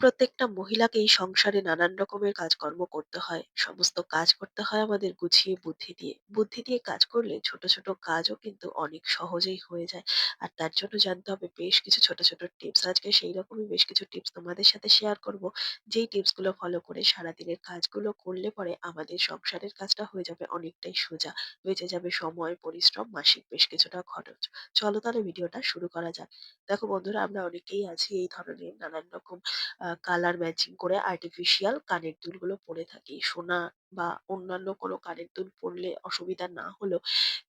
প্রত্যেকটা মহিলাকেই সংসারে নানান রকমের কাজকর্ম করতে হয়। সমস্ত কাজ করতে হয় আমাদের গুছিয়ে বুদ্ধি দিয়ে। বুদ্ধি দিয়ে কাজ করলে ছোট, ছোট কাজও কিন্তু অনেক সহজেই হয়ে যায়। আর তার জন্য জানতে হবে বেশ কিছু ছোট, ছোট টিপস। আজকে সেইরকমই বেশ কিছু টিপস তোমাদের সাথে শেয়ার করব। যেই টিপসগুলো ফলো করে সারাদিনের কাজগুলো করলে পরে আমাদের সংসারের কাজটা হয়ে যাবে অনেকটাই সোজা। বেঁচে যাবে সময়, পরিশ্রম, মাসিক বেশ কিছুটা খরচ। চলো তাহলে ভিডিওটা শুরু করা যাক। দেখো বন্ধুরা আমরা অনেকেই আছি এই ধরনের নানান রকম আ কালার ম্যাচিং করে আর্টিফিশিয়াল কানের দুলগুলো পরে থাকি। সোনা বা অন্যান্য কোনো কানের দুল পরলে অসুবিধা না হলেও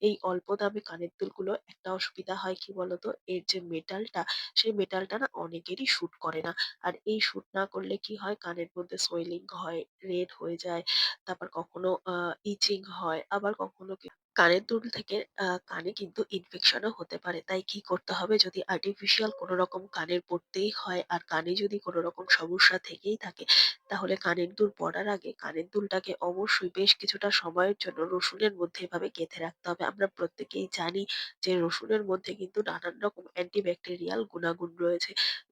এই অল্প দামি কানের দুলগুলো একটা অসুবিধা হয় কি বলতো? এর যে মেটালটা, সেই মেটালটা না অনেকেরই স্যুট করে না। আর এই স্যুট না করলে কি হয়? কানের মধ্যে সোয়েলিং হয়, রেড হয়ে যায়। তারপর কখনো আ ইচিং হয়। আবার কখনো কি কানের দুল থেকে আ কানে কিন্তু ইনফেকশনও হতে পারে। তাই কি করতে হবে? যদি আর্টিফিশিয়াল কোনো রকম কানের পরতেই হয় আর কানে যদি কোনো রকম সমস্যা থেকেই থাকে, তাহলে কানের দুল পরার আগে কানের দুলটাকে অবশ্যই বেশ কিছুটা সময়ের জন্য রসুনের মধ্যে এভাবে গেঁথে রাখতে হবে। আমরা প্রত্যেকেই জানি যে রসুনের মধ্যে কিন্তু নানান রকম অ্যান্টিব্যাকটেরিয়াল গুণাগুণ রয়েছে।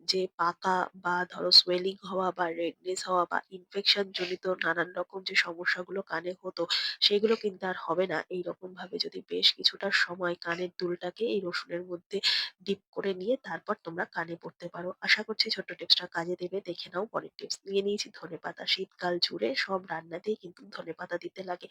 যে পাকা বা ধরো সোয়েলিং হওয়া বা রেডনেস হওয়া বা ইনফেকশন জনিত নানান রকম যে সমস্যাগুলো কানে হতো, সেগুলো কিন্তু আর হবে না। এইরকমভাবে যদি বেশ কিছুটা সময় কানের দুলটাকে এই রসুনের মধ্যে ডিপ করে নিয়ে তারপর তোমরা কানে পড়তে পারো। আশা করছি ছোট্ট টিপসটা কাজে দেবে। দেখে নাও পরের টিপস। নিয়ে নিয়েছি ধনেপাতা। শীতকাল জুড়ে সব রান্নাতেই কিন্তু ধনেপাতা দিতে লাগে।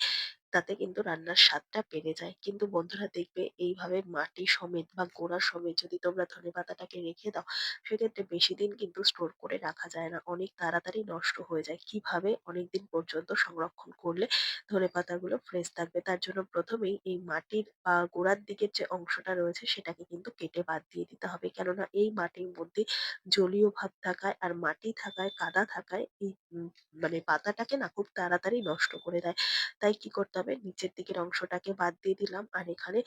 তাতে কিন্তু রান্নার স্বাদটা বেড়ে যায়। কিন্তু বন্ধুরা দেখবে এইভাবে মাটি সমেত বা গোড়া সমেত যদি তোমরা ধনেপাতাটাকে রেখে দাও, সেক্ষেত্রে বেশি দিন কিন্তু স্টোর করে রাখা যায় না। অনেক তাড়াতাড়ি নষ্ট হয়ে যায়। কীভাবে? অনেকদিন পর্যন্ত সংরক্ষণ করলে ধনেপাতাগুলো ফ্রেশ থাকবে। তার জন্য প্রথমেই এই, মাটির বা গোড়ার দিকের যে অংশটা রয়েছে সেটাকে কিন্তু কেটে বাদ দিয়ে দিতে হবে। কেননা এই মাটির মধ্যে জলীয় ভাব থাকায় আর মাটি থাকায়, কাদা থাকায় এই মানে পাতাটাকে না খুব তাড়াতাড়ি নষ্ট করে দেয়। তাই কি করতে হবে? নিচের দিকের অংশটাকে বাদ দিয়ে দিলাম। আর এখানে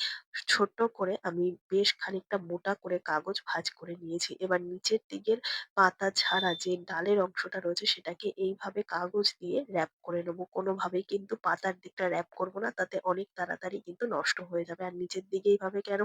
ছোট্ট করে আমি বেশ খানিকটা মোটা করে কাগজ ভাঁজ করে নিয়েছি। এবার নিচের দিকের পাতা ছাড়া যে ডালের অংশটা রয়েছে সেটাকে এইভাবে কাগজ দিয়ে র‍্যাপ করে নেব। কোনোভাবেই কিন্তু পাতার দিকটা র‍্যাপ করব না। তাতে অনেক তাড়াতাড়ি কিন্তু নষ্ট হয়ে যাবে। আর নিচের দিকে এইভাবে কেন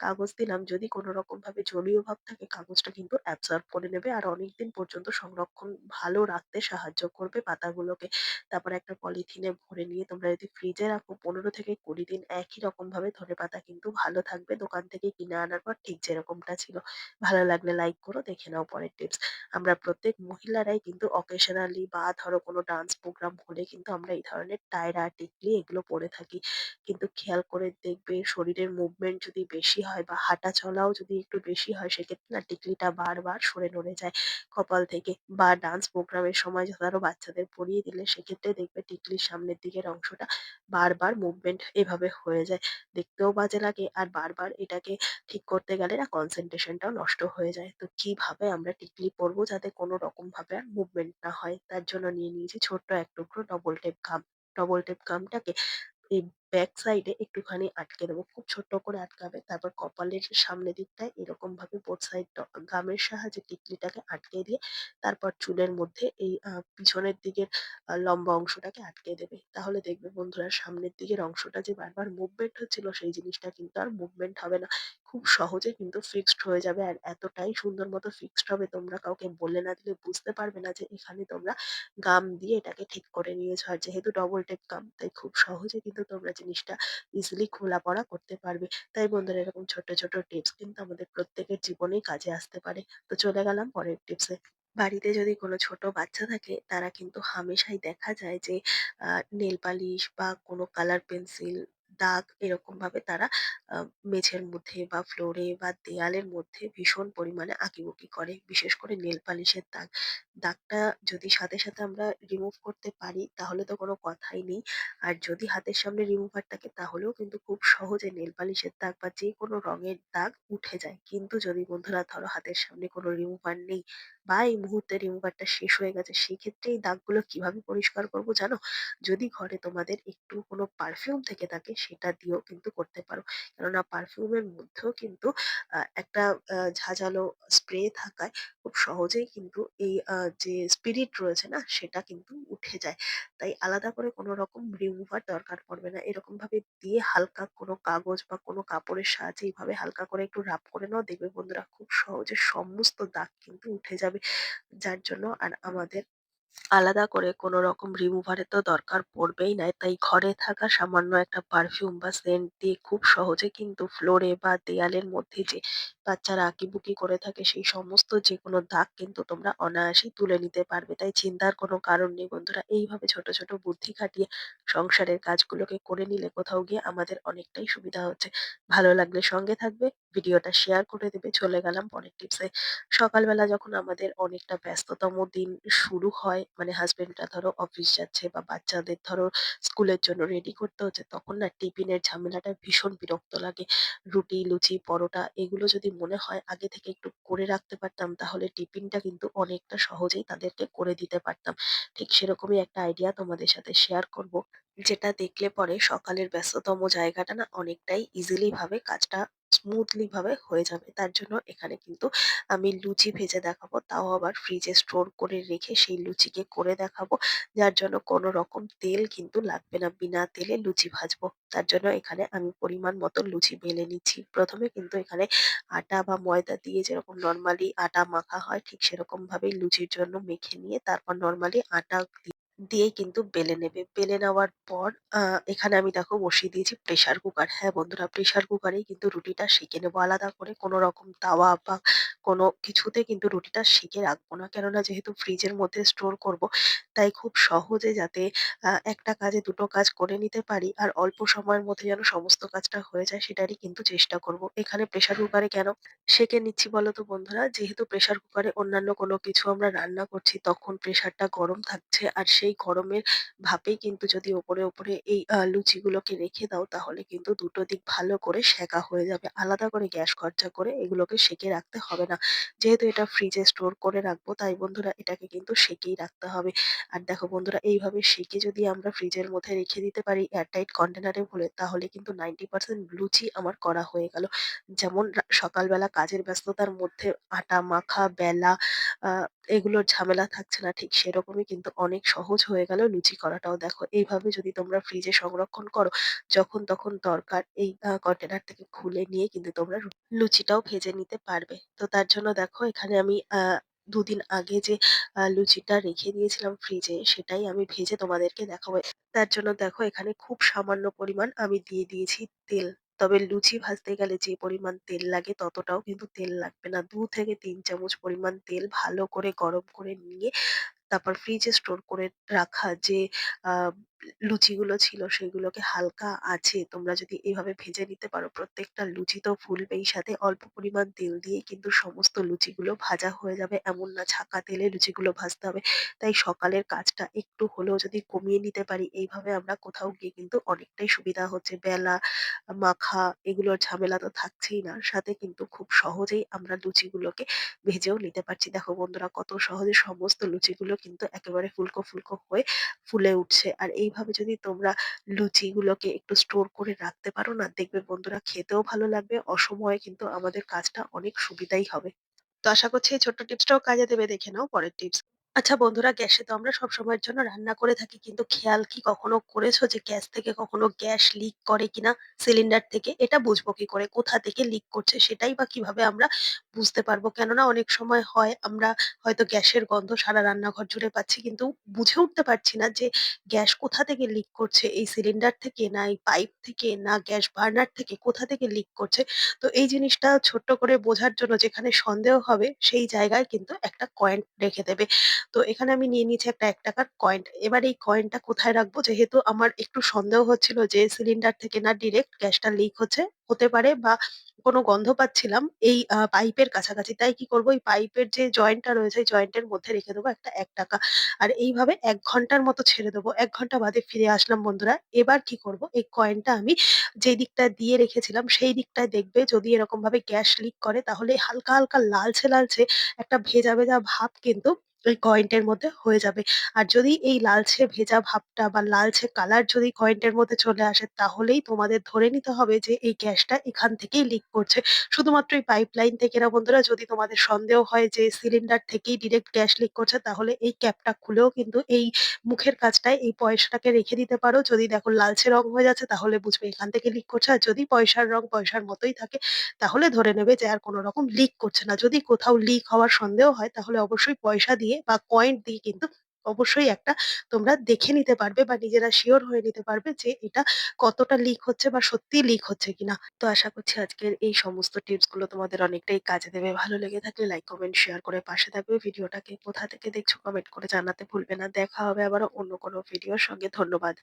কাগজ দিলাম? যদি কোনো রকমভাবে জলীয় ভাব থাকে, কাগজটা কিন্তু অ্যাবসর্ব করে নেবে আর অনেকদিন পর্যন্ত সংরক্ষণ ভালো রাখতে সাহায্য করবে পাতাগুলোকে। তারপরে একটা পলিথিনে ভরে নিয়ে তোমরা যদি ফ্রিজে রাখো ১৫ থেকে ২০ দিন একই রকমভাবে ধনেপাতা কিন্তু ভালো থাকবে। দোকান থেকে কিনে আনার পর ঠিক যেরকমটা ছিল। ভালো লাগলে লাইক করো। দেখে নাও পরের টিপস। আমরা প্রত্যেক মহিলারাই কিন্তু অকেশনালি বা ধরো কোনো ডান্স প্রোগ্রাম হলে কিন্তু আমরা এই ধরনের টায়রা, টিকলি এগুলো পরে থাকি। কিন্তু খেয়াল করে দেখবে শরীরের মুভমেন্ট যদি বেশি হয় বা হাঁটা চলাও যদি একটু বেশি হয় সেক্ষেত্রে না টিকলিটা বারবার সরে নড়ে যায় কপাল থেকে। বা ডান্স প্রোগ্রামের সময় ধরো বাচ্চাদের পরিয়ে দিলে সেক্ষেত্রে দেখবে টিকলির সামনের দিকের অংশটা বারবার মুভমেন্ট এভাবে হয়ে যায়। দেখতেও বাজে লাগে আর বারবার এটাকে ঠিক করতে গেলে না কনসেনট্রেশনটাও নষ্ট হয়ে যায়। তো কীভাবে আমরা টিকলি পরবো যাতে কোনো রকমভাবে আর মুভমেন্ট না হয়? তার জন্য নিয়ে নিয়েছি ছোট্ট এক টুকরো double tape gum. Double tape গামটাকে এই ব্যাক সাইডে একটুখানি আটকে দেবো। খুব ছোট্ট করে আটকাবে। তারপর কপালের সামনের দিকটায় এরকম ভাবে বোথ সাইড ড গামের সাহায্যে টিকলিটাকে আটকে দিয়ে, তারপর চুলের মধ্যে এই, আ, পিছনের দিকের, আ, লম্বা অংশটাকে আটকে দেবে। তাহলে দেখবে বন্ধুরা সামনের দিকের অংশটা যে বারবার মুভমেন্ট হচ্ছিল, সেই জিনিসটা কিন্তু আর মুভমেন্ট হবে না। খুব সহজে কিন্তু ফিক্সড হয়ে যাবে আর এতটাই সুন্দর মতো ফিক্সড হবে, তোমরা কাউকে বলে না দিলে বুঝতে পারবে না যে এখানে তোমরা গাম দিয়ে এটাকে ঠিক করে নিয়েছো। আর যেহেতু ডবল টেপ গাম তাই খুব সহজে কিন্তু তোমরা জিনিসটা ইজিলি খোলা পড়া করতে পারবে। তাই বন্ধুরা এরকম ছোট ছোট টিপস কিন্তু আমাদের প্রত্যেকের জীবনেই কাজে আসতে পারে। তো চলে গেলাম পরের টিপসে। বাড়িতে যদি কোনো ছোট বাচ্চা থাকে তারা কিন্তু হামেশাই দেখা যায় যে নেল পালিশ বা কোনো কালার পেন্সিল, দাগ এরকমভাবে তারা আ মেঝের মধ্যে বা ফ্লোরে বা দেয়ালের মধ্যে ভীষণ পরিমাণে আঁকিবুকি করে। বিশেষ করে নেল পালিশের দাগ। দাগটা যদি সাথে, সাথে আমরা রিমুভ করতে পারি তাহলে তো কোনো কথাই নেই। আর যদি হাতের সামনে রিমুভার থাকে তাহলেও কিন্তু খুব সহজে নেল পালিশের দাগ বা যেকোনো রঙের দাগ উঠে যায়। কিন্তু যদি বন্ধুরা ধরো হাতের সামনে কোনো রিমুভার নেই বা এই মুহূর্তে রিমুভারটা শেষ হয়ে গেছে সেক্ষেত্রে এই দাগগুলো কীভাবে পরিষ্কার করব জানো? যদি ঘরে তোমাদের একটু কোনো পারফিউম থেকে থাকে সেটা দিয়েও কিন্তু করতে পারো। কেননা পারফিউমের মধ্যেও কিন্তু একটা ঝাঁঝালো স্প্রে থাকায় খুব সহজেই কিন্তু এই যে স্পিরিট রয়েছে না, সেটা কিন্তু উঠে যায়। তাই আলাদা করে কোনো রকম রিমুভার দরকার পড়বে না। এরকমভাবে দিয়ে হালকা কোনো কাগজ বা কোনো কাপড়ের সাহায্যে এইভাবে হালকা করে একটু রাব করে নাও। দেখবে বন্ধুরা খুব সহজে সমস্ত দাগ কিন্তু উঠে যাবে। যার জন্য আর আমাদের আলাদা করে কোনো রকম রিমুভার এর তো দরকার পড়বেই না। তাই ঘরে থাকা সামান্য একটা পারফিউম বা সেন্ট দিয়ে খুব সহজে কিন্তু ফ্লোরে বা দেয়ালের মধ্যে যে বাচ্চারা আঁকিবুকি করে থাকে সেই সমস্ত যেকোনো দাগ কিন্তু তোমরা অনায়াসেই তুলে নিতে পারবে। তাই চিন্তার কোনো কারণ নেই বন্ধুরা। এইভাবে ছোট, ছোট বুদ্ধি খাটিয়ে সংসারের কাজগুলোকে করে নিলে কোথাও গিয়ে আমাদের অনেকটাই সুবিধা হচ্ছে। ভালো লাগলে সঙ্গে থাকবে, ভিডিওটা শেয়ার করে দেবে। চলে গেলাম পরের টিপসে। সকালবেলা যখন আমাদের অনেকটা ব্যস্ততম দিন শুরু হয় মানে হাসবেন্ডরা ধরো অফিস যাচ্ছে বা বাচ্চাদের ধরো স্কুলের জন্য রেডি করতে হচ্ছে তখন না টিফিনের ঝামেলাটা ভীষণ বিরক্ত লাগে রুটি লুচি পরোটা এগুলো যদি মনে হয় আগে থেকে একটু করে রাখতে পারতাম, তাহলে টিফিনটা কিন্তু অনেকটা সহজেই তাদেরকে করে দিতে পারতাম। ঠিক সেরকমই একটা আইডিয়া তোমাদের সাথে শেয়ার করব। যেটা দেখলে পরে সকালের ব্যস্ততম জায়গাটা না অনেকটাই ইজিলি ভাবে কাজটা স্মুথলি ভাবে হয়ে যাবে। তার জন্য এখানে কিন্তু আমি লুচি ভেজে দেখাবো। তাও আবার ফ্রিজে স্টোর করে রেখে সেই লুচিকে করে দেখাবো। যার জন্য কোনো রকম তেল কিন্তু লাগবে না। বিনা তেলে লুচি ভাজবো। তার জন্য এখানে আমি পরিমাণ মতো লুচি বেলে নিচ্ছি। প্রথমে কিন্তু এখানে আটা বা ময়দা দিয়ে যেরকম নর্মালি আটা মাখা হয়, ঠিক সেরকম ভাবেই লুচির জন্য মেখে নিয়ে তারপর নর্মালি আটা দিয়েই কিন্তু বেলে নেবে। বেলে নেওয়ার পর এখানে আমি দেখো বসিয়ে দিয়েছি প্রেশার কুকার। হ্যাঁ বন্ধুরা প্রেশার কুকারেই কিন্তু রুটিটা সেঁকে নেব। আলাদা করে কোনো রকম তাওয়া বা কোনো কিছুতে কিন্তু রুটিটা সেঁকে রাখব না। কেননা যেহেতু ফ্রিজের মধ্যে স্টোর করব, তাই খুব সহজে যাতে একটা কাজে দুটো কাজ করে নিতে পারি আর অল্প সময়ের মধ্যে যেন সমস্ত কাজটা হয়ে যায় সেটারই কিন্তু চেষ্টা করব। এখানে প্রেশার কুকারে কেন সেঁকে নিচ্ছি বলো তো বন্ধুরা? যেহেতু প্রেশার কুকারে অন্যান্য কোনো কিছু আমরা রান্না করছি তখন প্রেশারটা গরম থাকছে আর সেই গরমের ভাপেই কিন্তু যদি ওপরে, ওপরে এই লুচিগুলোকে রেখে দাও তাহলে কিন্তু দুটো দিক ভালো করে সেঁকা হয়ে যাবে। আলাদা করে গ্যাস খরচা করে এগুলোকে সেঁকে রাখতে হবে না। যেহেতু এটা ফ্রিজে স্টোর করে রাখব তাই বন্ধুরা এটাকে কিন্তু সেঁকেই রাখতে হবে। আর দেখো বন্ধুরা এইভাবে সেঁকে যদি আমরা ফ্রিজের মধ্যে রেখে দিতে পারি এয়ারটাইট কন্টেনারে ভরে তাহলে কিন্তু 90% লুচি আমার করা হয়ে গেল। যেমন সকালবেলা কাজের ব্যস্ততার মধ্যে আটা মাখা, বেলা এগুলোর ঝামেলা থাকছে না। ঠিক সেরকমই কিন্তু অনেক সহজ হয়ে গেল লুচি করাটাও। দেখো এইভাবে যদি তোমরা ফ্রিজে সংরক্ষণ করো, যখন তখন দরকার এই কন্টেনার থেকে খুলে নিয়ে কিন্তু তোমরা লুচিটাও ভেজে নিতে পারবে। তো তার জন্য দেখো এখানে আমি দুদিন আগে যে লুচিটা রেখে দিয়েছিলাম ফ্রিজে সেটাই আমি ভেজে তোমাদেরকে দেখাবো। তার জন্য দেখো এখানে খুব সামান্য পরিমাণ আমি দিয়ে দিয়েছি তেল। তবে লুচি ভাজতে গেলে যে পরিমাণ তেল লাগে ততটাও কিন্তু তেল লাগবে না। দু থেকে তিন চামচ পরিমাণ তেল ভালো করে গরম করে নিয়ে তারপর ফ্রিজে স্টোর করে রাখা যে আ লুচিগুলো ছিল সেগুলোকে হালকা আঁচে তোমরা যদি এভাবে ভেজে নিতে পারো প্রত্যেকটা লুচি তো ফুলবেই সাথে অল্প পরিমাণ তেল দিয়ে কিন্তু সমস্ত লুচিগুলো ভাজা হয়ে যাবে। এমন না ছাকা তেলে লুচিগুলো ভাজতে হবে। তাই সকালের কাজটা একটু হলেও যদি কমিয়ে নিতে পারি এইভাবে আমরা কোথাও গিয়ে কিন্তু অনেকটাই সুবিধা হচ্ছে। বেলা, মাখা এগুলোর ঝামেলা তো থাকছেই না। সাথে কিন্তু খুব সহজেই আমরা লুচিগুলোকে ভেজেও নিতে পারছি। দেখো বন্ধুরা কত সহজে সমস্ত লুচিগুলো কিন্তু একেবারে ফুলকো, ফুলকো হয়ে ফুলে উঠছে। আর এইভাবে যদি তোমরা লুচিগুলোকে একটু স্টোর করে রাখতে পারো না, দেখবে বন্ধুরা খেতেও ভালো লাগবে। অসময়ে কিন্তু আমাদের কাজটা অনেক সুবিধাই হবে। তো আশা করছি এই ছোট্ট টিপসটাও কাজে দেবে, দেখে নাও পরের টিপস। আচ্ছা বন্ধুরা, গ্যাসে তো আমরা সবসময়ের জন্য রান্না করে থাকি, কিন্তু খেয়াল কি কখনো করেছ যে গ্যাস থেকে কখনো গ্যাস লিক করে কিনা সিলিন্ডার থেকে? এটা বুঝব কি করে? কোথা থেকে লিক করছে সেটাই বা কীভাবে আমরা বুঝতে পারব? কেননা অনেক সময় হয় আমরা হয়তো গ্যাসের গন্ধ সারা রান্নাঘর জুড়ে পাচ্ছি, কিন্তু বুঝে উঠতে পারছি না যে গ্যাস কোথা থেকে লিক করছে? এই সিলিন্ডার থেকে না, এই পাইপ থেকে না, গ্যাস বার্নার থেকে কোথা থেকে লিক করছে? তো এই জিনিসটা ছোট্ট করে বোঝার জন্য যেখানে সন্দেহ হবে সেই জায়গায় কিন্তু একটা কয়েন রেখে দেবে। তো এখানে আমি নিয়ে নিয়েছি একটা এক টাকার কয়েন। এবার এই কয়েনটা কোথায় রাখব? যেহেতু আমার একটু সন্দেহ হচ্ছিল যে সিলিন্ডার থেকে না ডিরেক্ট গ্যাসটা লিক হচ্ছে হতে পারে বা কোনো গন্ধ পাচ্ছিলাম এই পাইপের কাছাকাছি। তাই কি করব? এই পাইপের যে জয়েন্টটা রয়েছে, জয়েন্টের মধ্যে রেখে দেবো একটা এক টাকা আর এইভাবে এক ঘণ্টার মতো ছেড়ে দেবো। এক ঘণ্টা বাদে ফিরে আসলাম বন্ধুরা। এবার কি করব? এই কয়েনটা আমি যেই দিকটায় দিয়ে রেখেছিলাম সেই দিকটায় দেখবে যদি এরকমভাবে গ্যাস লিক করে তাহলে হালকা, হালকা লালচে, লালচে একটা ভেজা, ভেজা ভাব কিন্তু ওই কয়েনটার মধ্যে হয়ে যাবে। আর যদি এই লালচে ভেজা ভাবটা বা লালচে কালার যদি কয়েনটার মধ্যে চলে আসে, তাহলেই তোমাদের ধরে নিতে হবে যে এই গ্যাসটা এখান থেকেই লিক করছে। শুধুমাত্র এই পাইপলাইন থেকে না বন্ধুরা, যদি তোমাদের সন্দেহ হয় যে সিলিন্ডার থেকেই ডিরেক্ট গ্যাস লিক করছে, তাহলে এই ক্যাপটা খুলেও কিন্তু এই মুখের কাজটায় এই পয়সাটাকে রেখে দিতে পারো। যদি দেখো লালচে রং হয়ে যাচ্ছে, তাহলে বুঝবে এখান থেকে লিক করছে। আর যদি পয়সার রং পয়সার মতোই থাকে, তাহলে ধরে নেবে যে আর কোনো রকম লিক করছে না। যদি কোথাও লিক হওয়ার সন্দেহ হয়, তাহলে অবশ্যই পয়সা দিয়ে বা কয়েন দিয়ে কিন্তু অবশ্যই একটা তোমরা দেখে নিতে পারবে বা নিজেরা শিওর হয়ে নিতে পারবে যে এটা কতটা লিক হচ্ছে বা সত্যি লিক হচ্ছে কিনা। তো আশা করছি আজকের এই সমস্ত টিপসগুলো তোমাদের অনেকটাই কাজে দেবে। ভালো লেগে থাকলে লাইক, কমেন্ট, শেয়ার করে পাশে থাকবে। ভিডিওটাকে কোথা থেকে দেখছ কমেন্ট করে জানাতে ভুলবে না। দেখা হবে আবার অন্য কোনো ভিডিওর সঙ্গে। ধন্যবাদ।